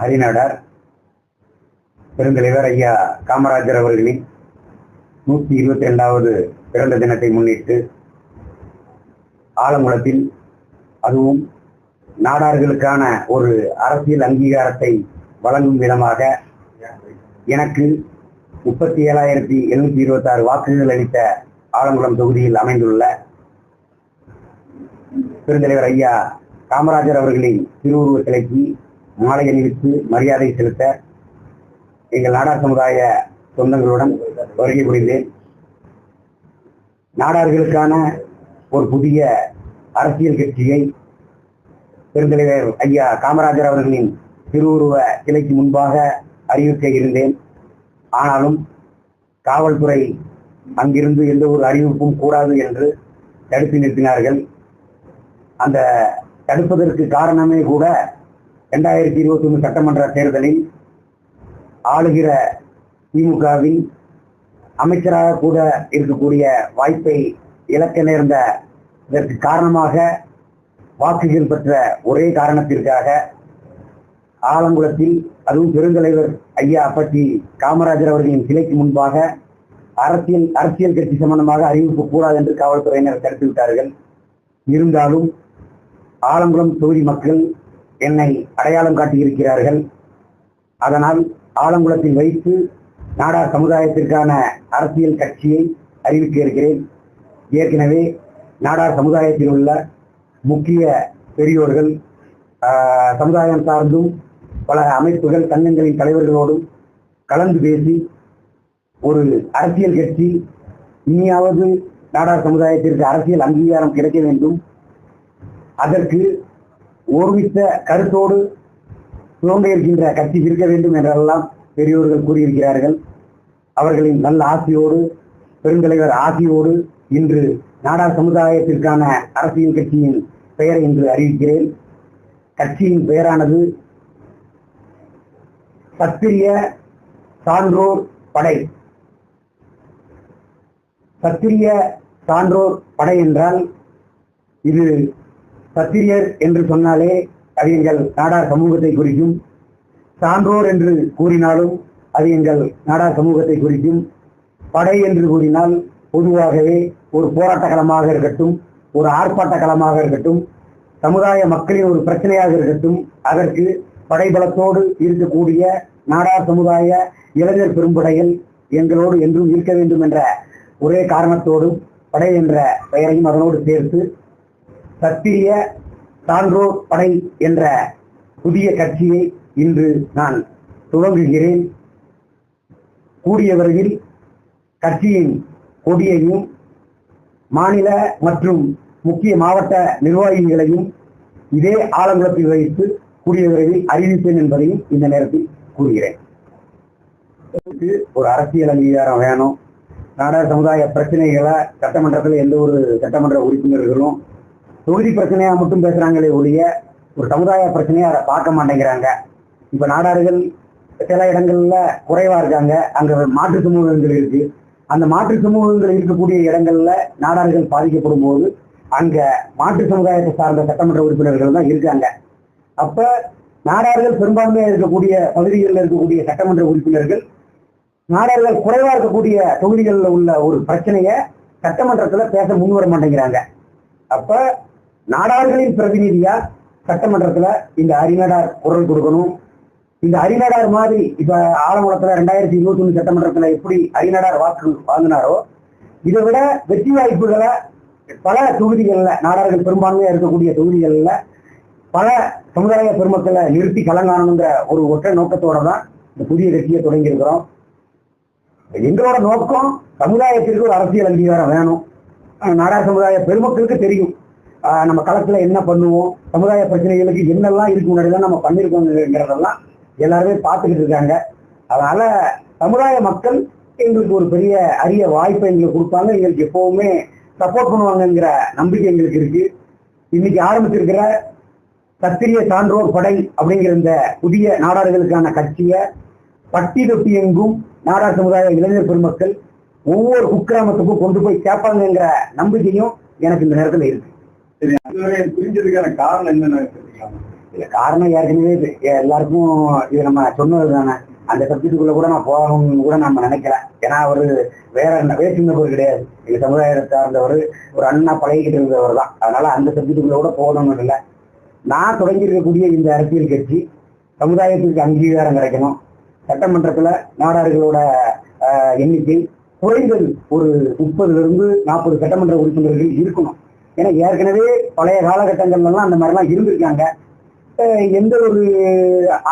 ஹரிநாடார் பெருந்தலைவர் ஐயா காமராஜர் அவர்களின் நூற்றி இருபத்தி ரெண்டாவது பிறந்த தினத்தை முன்னிட்டு ஆலங்குளத்தில் அதுவும் நாடார்களுக்கான ஒரு அரசியல் அங்கீகாரத்தை வழங்கும் விதமாக எனக்கு முப்பத்தி ஏழாயிரத்தி எழுநூத்தி இருபத்தி ஆறு வாக்குகள் அளித்த ஆலங்குளம் தொகுதியில் அமைந்துள்ள பெருந்தலைவர் ஐயா காமராஜர் அவர்களின் திருவுருவ சிலைக்கு மாலை அணிவித்து மரியாதை செலுத்த எங்கள் நாடார் சமுதாய சொந்தங்களுடன் வருகை புரிந்தேன். நாடார்களுக்கான ஒரு புதிய அரசியல் கட்சியை பெருந்தலைவர் ஐயா காமராஜர் அவர்களின் திருவுருவ சிலைக்கு முன்பாக அறிவிக்க இருந்தேன். ஆனாலும் காவல்துறை அங்கிருந்து எந்த ஒரு அறிவிப்பும் கூடாது என்று தடுத்து நிறுத்தினார்கள். அந்த தடுப்பதற்கு காரணமே கூட இரண்டாயிரத்தி இருபத்தி ஒன்று சட்டமன்ற தேர்தலில் ஆளுகிற திமுகவின் அமைச்சராக கூட இருக்கக்கூடிய வாய்ப்பை இழக்க நேர்ந்த இதற்கு காரணமாக வாக்குகள் பெற்ற ஒரே காரணத்திற்காக ஆலங்குளத்தில் அதுவும் பெருந்தலைவர் ஐயா பற்றி காமராஜர் அவர்களின் சிலைக்கு முன்பாக அரசியல் அரசியல் கட்சி சம்பந்தமாக அறிவிப்பு கூடாது என்று காவல்துறையினர் தடுத்து விட்டார்கள். இருந்தாலும் ஆலங்குளம் தொகுதி மக்கள் என்னை அடையாளம் காட்டியிருக்கிறார்கள். அதனால் ஆலங்குளத்தில் வைத்து நாடார் சமுதாயத்திற்கான அரசியல் கட்சியை அறிவிக்க இருக்கிறேன். ஏற்கனவே நாடார் சமுதாயத்தில் உள்ள முக்கிய பெரியோர்கள் சமுதாயம் சார்ந்தும் பல அமைப்புகள் சங்கங்களின் தலைவர்களோடும் கலந்து பேசி ஒரு அரசியல் கட்சி இனியாவது நாடார் சமுதாயத்திற்கு அரசியல் அங்கீகாரம் கிடைக்க வேண்டும். அதற்கு ஒருமித்த கருத்தோடு துவங்க இருக்கின்ற கட்சி இருக்க வேண்டும் என்றெல்லாம் பெரியோர்கள் கூறியிருக்கிறார்கள். அவர்களின் நல்ல ஆசையோடு பெருந்தலைவர் ஆசையோடு இன்று நாடார் சமுதாயத்திற்கான அரசியல் கட்சியின் பெயரை இன்று அறிவிக்கிறேன். கட்சியின் பெயரானது சத்திரிய சான்றோர் படை. சத்திரிய சான்றோர் படை என்றால் இது சத்திரியர் என்று சொன்னாலே அது எங்கள் நாடார் சமூகத்தை குறிக்கும். சான்றோர் என்று கூறினாலும் அது எங்கள் நாடார் சமூகத்தை குறிக்கும். படை என்று கூறினால் பொதுவாகவே ஒரு போராட்ட களமாக இருக்கட்டும் ஒரு ஆர்ப்பாட்ட களமாக இருக்கட்டும் சமுதாய மக்களின் ஒரு பிரச்சனையாக இருக்கட்டும் அதற்கு படைபலத்தோடு இருக்கக்கூடிய நாடார் சமுதாய இளைஞர் பெரும்படைகள் எங்களோடு என்றும் இருக்க வேண்டும் என்ற ஒரே காரணத்தோடும் படை என்ற பெயரையும் அதனோடு சேர்த்து சத்திரிய சான்றோர் படை என்ற புதிய கட்சியை இன்று நான் துவங்குகிறேன். கூடிய விரைவில் கட்சியின் கொடியையும் மாநில மற்றும் முக்கிய மாவட்ட நிர்வாகிகளையும் இதே ஆலங்குளத்தில் வைத்து கூடிய விரைவில் அறிவிப்பேன் என்பதையும் இந்த நேரத்தில் கூறுகிறேன். ஒரு அரசியல் அங்கீகாரம் வேணும். நாடார் சமுதாய பிரச்சனைகளை சட்டமன்றத்தில் எந்த ஒரு சட்டமன்ற உறுப்பினர்களும் தொகுதி பிரச்சனையா மட்டும் பேசுறாங்களே ஒழிய ஒரு சமுதாய பிரச்சனையை அதை பார்க்க மாட்டேங்கிறாங்க. இப்ப நாடார்கள் சில இடங்கள்ல குறைவா இருக்காங்க. அங்க மாற்று சமூகங்கள் இருக்கு. அந்த மாற்று சமூகங்கள் இருக்கக்கூடிய இடங்கள்ல நாடார்கள் பாதிக்கப்படும் போது அங்க மாற்று சமுதாயத்தை சார்ந்த சட்டமன்ற உறுப்பினர்கள் தான் இருக்காங்க. அப்ப நாடார்கள் பெரும்பான்மையா இருக்கக்கூடிய பகுதிகளில் இருக்கக்கூடிய சட்டமன்ற உறுப்பினர்கள் நாடார்கள் குறைவா இருக்கக்கூடிய தொகுதிகளில் உள்ள ஒரு பிரச்சனையை சட்டமன்றத்துல பேச முன்வர மாட்டேங்கிறாங்க. அப்ப நாடார்களின் பிரதிநிதியா சட்டமன்றத்துல இந்த அறிநாடார் குரல் கொடுக்கணும். இந்த அறிநாடார் மாதிரி இப்ப ஆலங்குளத்துல ரெண்டாயிரத்தி இருபத்தி ஒண்ணு சட்டமன்றத்துல எப்படி அறிநாடார் வாக்கு வாங்கினாரோ இதை விட வெற்றி வாய்ப்புகளை பல தொகுதிகளில் நாடார்கள் பெரும்பான்மையா இருக்கக்கூடிய தொகுதிகளில் பல சமுதாய பெருமக்களை நிறுத்தி கலங்காணுங்கிற ஒரு ஒற்றை நோக்கத்தோட தான் இந்த புதிய கட்சியை தொடங்கியிருக்கிறோம் எங்களோட நோக்கம் சமுதாயத்திற்கு ஒரு அரசியல் அங்கீகாரம் வேணும். நாடார் சமுதாய பெருமக்களுக்கு தெரியும். நம்ம களத்துல என்ன பண்ணுவோம்? சமுதாய பிரச்சனைகளுக்கு என்னெல்லாம் இருக்கு முன்னாடிலாம் நம்ம பண்ணிருக்கோங்கிறதெல்லாம் எல்லாருமே பார்த்துக்கிட்டு இருக்காங்க. அதனால சமுதாய மக்கள் எங்களுக்கு ஒரு பெரிய அரிய வாய்ப்பை எங்களுக்கு கொடுப்பாங்க. எங்களுக்கு எப்பவுமே சப்போர்ட் பண்ணுவாங்கங்கிற நம்பிக்கை எங்களுக்கு இருக்கு. இன்னைக்கு ஆரம்பிச்சிருக்கிற சத்திரிய சான்றோர் படை அப்படிங்கிற இந்த புதிய நாடார்களுக்கான கட்சியை பட்டி தொட்டி எங்கும் நாடார் சமுதாய இளைஞர் பெருமக்கள் ஒவ்வொரு குக்கிராமத்துக்கும் கொண்டு போய் சேர்ப்பாங்கங்கிற நம்பிக்கையும் எனக்கு இந்த நேரத்தில் இருக்கு. சரி அதுவரை புரிஞ்சதுக்கான காரணம் என்னன்னு இல்ல காரணம் ஏற்கனவே எல்லாருக்கும் இது நம்ம சொன்னது தானே. அந்த சப்ஜெக்டுக்குள்ள கூட நான் போகணும்னு கூட நம்ம நினைக்கிறேன். ஏன்னா அவரு வேற என்ன வேற்றுமைப்பவர் கிடையாது. எங்க சமுதாயத்தை சார்ந்தவர் ஒரு அண்ணா பழகிக்கிட்டு இருந்தவர் தான். அதனால அந்த சப்ஜெக்டுக்குள்ள கூட போகணும்னு இல்லை. நான் தொடங்கி இருக்கக்கூடிய இந்த அரசியல் கட்சி சமுதாயத்திற்கு அங்கீகாரம் கிடைக்கணும். சட்டமன்றத்துல நாடார்களோட எண்ணிக்கை குறைந்தது ஒரு முப்பதுல இருந்து நாற்பது சட்டமன்ற உறுப்பினர்கள் இருக்கணும். ஏன்னா ஏற்கனவே பழைய காலகட்டங்கள்ல எல்லாம் அந்த மாதிரிலாம் இருந்திருக்காங்க. எந்த ஒரு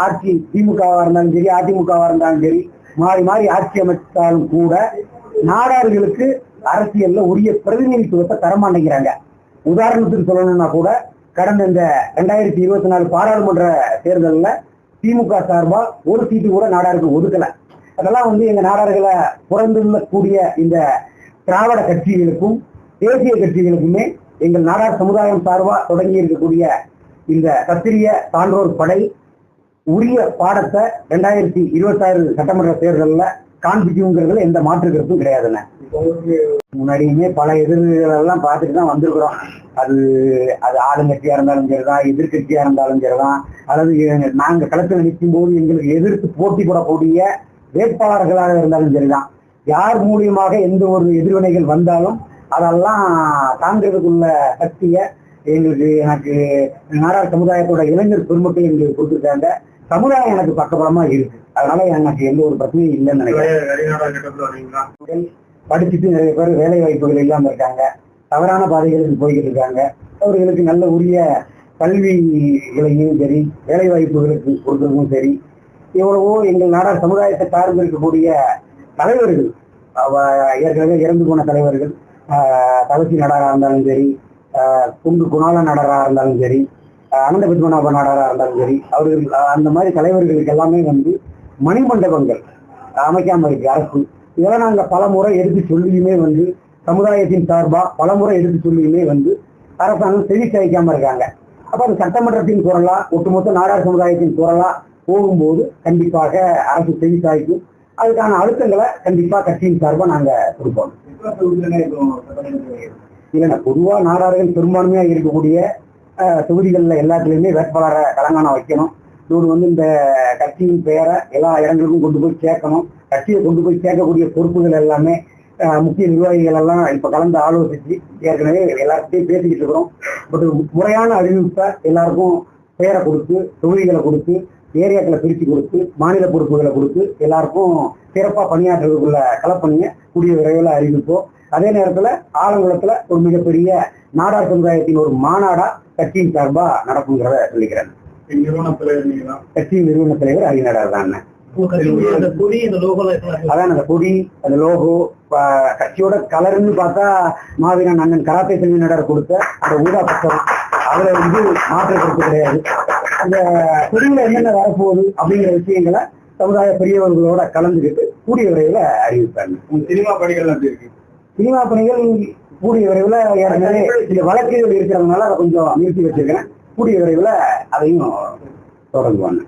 ஆட்சி திமுகவா இருந்தாலும் சரி அதிமுகவா இருந்தாலும் சரி மாறி மாறி ஆட்சி அமைத்தாலும் கூட நாடார்களுக்கு அரசியல்ல உரிய பிரதிநிதித்துவத்தை தரமாட்டேங்கிறாங்க உதாரணத்துக்கு சொல்லணும்னா கூட கடந்த இந்த ரெண்டாயிரத்தி இருபத்தி நாலு பாராளுமன்ற தேர்தலில் திமுக சார்பா ஒரு சீட்டு கூட நாடாருக்கு ஒதுக்கல. அதெல்லாம் வந்து எங்க நாடார்களை புறந்துள்ளக்கூடிய இந்த திராவிட கட்சிகளுக்கும் தேசிய கட்சிகளுக்குமே எங்கள் நாடார் சமுதாயம் சார்பா தொடங்கி இருக்கக்கூடிய இந்த சத்திரிய சான்றோர் படை உரிய பாடத்தை ரெண்டாயிரத்தி இருபத்தாறு சட்டமன்ற தேர்தலில் காண்பிக்குங்கிறதுல எந்த மாற்று கருத்தும் கிடையாதுண்ணே முன்னாடியுமே பல எதிர்களை எல்லாம் பார்த்துட்டு தான் வந்திருக்கிறோம். அது அது ஆளுங்கட்சியா இருந்தாலும் சரிதான் எதிர்கட்சியா இருந்தாலும் சரிதான். அல்லது நாங்க களத்தில் நிற்கும் போது எங்களுக்கு எதிர்த்து போட்டி போடக்கூடிய வேட்பாளர்களாக இருந்தாலும் சரிதான். யார் மூலியமாக எந்த ஒரு எதிர்வினைகள் வந்தாலும் அதெல்லாம் தாங்கிறதுக்குள்ள சக்தியை எங்களுக்கு எனக்கு நாடார் சமுதாயத்தோட இளைஞர் பெருமக்கள் எங்களுக்கு கொடுத்துருக்காங்க. சமுதாயம் எனக்கு பக்கபலமா இருக்கு. அதனால எனக்கு எந்த ஒரு பிரச்சனையும் இல்லைன்னு நினைக்கிறேன். படிச்சுட்டு நிறைய பேர் வேலை வாய்ப்புகள் இல்லாம இருக்காங்க. தவறான பாதைகளுக்கு போய்கிட்டு இருக்காங்க. அவர்களுக்கு நல்ல உரிய கல்விகளையும் சரி வேலை வாய்ப்புகளுக்கு கொடுக்கறதும் சரி எவ்வளவோ எங்கள் நாடார் சமுதாயத்தை சார்ந்து இருக்கக்கூடிய தலைவர்கள் ஏற்கனவே இறந்து போன தலைவர்கள் தவசி நாடாரா இருந்தாலும் சரி குண்டு குணால நாடாரா இருந்தாலும் சரி அனந்த பத்மநாப நாடாரா இருந்தாலும் சரி அவர்கள் அந்த மாதிரி தலைவர்களுக்கு எல்லாமே வந்து மணிமண்டபங்கள் அமைக்காம இருக்கு அரசு. இதெல்லாம் நாங்க பல முறை எடுத்து சொல்லியுமே வந்து சமுதாயத்தின் சார்பாக பல முறை எடுத்து சொல்லியுமே வந்து அரசாங்கம் செவி சாய்க்காம இருக்காங்க. அப்ப அது சட்டமன்றத்தின் குரலா ஒட்டுமொத்த நாடார் சமுதாயத்தின் குரலா போகும்போது கண்டிப்பாக அரசு செவி சாய்க்கும். அதுக்கான அழுத்தங்களை கண்டிப்பா கட்சியின் சார்பா நாங்க கொடுப்போம். இல்லைன்னா பொதுவா நாடார்கள் பெரும்பான்மையா இருக்கக்கூடிய தொகுதிகளில் தொகுதிகள்ல எல்லாத்துலயுமே வேட்பாளரை கலங்கானம் வைக்கணும். இவர் வந்து இந்த கட்சியின் பெயரை எல்லா இடங்களுக்கும் கொண்டு போய் சேர்க்கணும். கட்சியை கொண்டு போய் சேர்க்கக்கூடிய பொறுப்புகள் எல்லாமே முக்கிய நிர்வாகிகள் எல்லாம் இப்ப கலந்து ஆலோசிச்சு ஏற்கனவே எல்லார்கிட்டையும் பேசிக்கிட்டு இருக்கிறோம். பட் முறையான அறிவிப்பை எல்லாருக்கும் பெயரை கொடுத்து தொகுதிகளை கொடுத்து ஏரியாக்களை பிரித்து கொடுத்து மாநில பொறுப்புகளை கொடுத்து எல்லாருக்கும் சிறப்பா பணியாற்றுறதுக்குள்ள களப்பணியை கூடிய விரைவில் அறிவிப்போம். அதே நேரத்துல ஆலங்குளத்துல ஒரு மிகப்பெரிய நாடார் சமுதாயத்தின் ஒரு மாநாடா கட்சியின் சார்பா நடக்குங்கிறத சொல்லிக்கிறேன். கட்சியின் நிறுவன தலைவர் அறிநாடார் தான். அதான் அந்த கொடி அந்த லோகோ கட்சியோட கலர்னு பார்த்தா மாவீரன் அண்ணன் கராத்தே செல்வியினர் கொடுத்த அந்த ஊதா பக்கம். அதுல வந்து மாற்று கருத்து கிடையாது. அந்த கொடியில என்னென்ன வரப்போகுது அப்படிங்கிற விஷயங்களை சமுதாய பெரியவர்களோட கலந்துக்கிட்டு கூடிய விரைவில் அறிவிப்பாங்க. சினிமா பணிகள் அப்படி இருக்கு? சினிமா பணிகள் கூடிய விரைவில் ஏற்கனவே இந்த வழக்குகள் இருக்கிறதுனால அதை கொஞ்சம் நிறுத்தி வச்சிருக்கிறேன் கூடிய விரைவில் அதையும் தொடங்குவாங்க.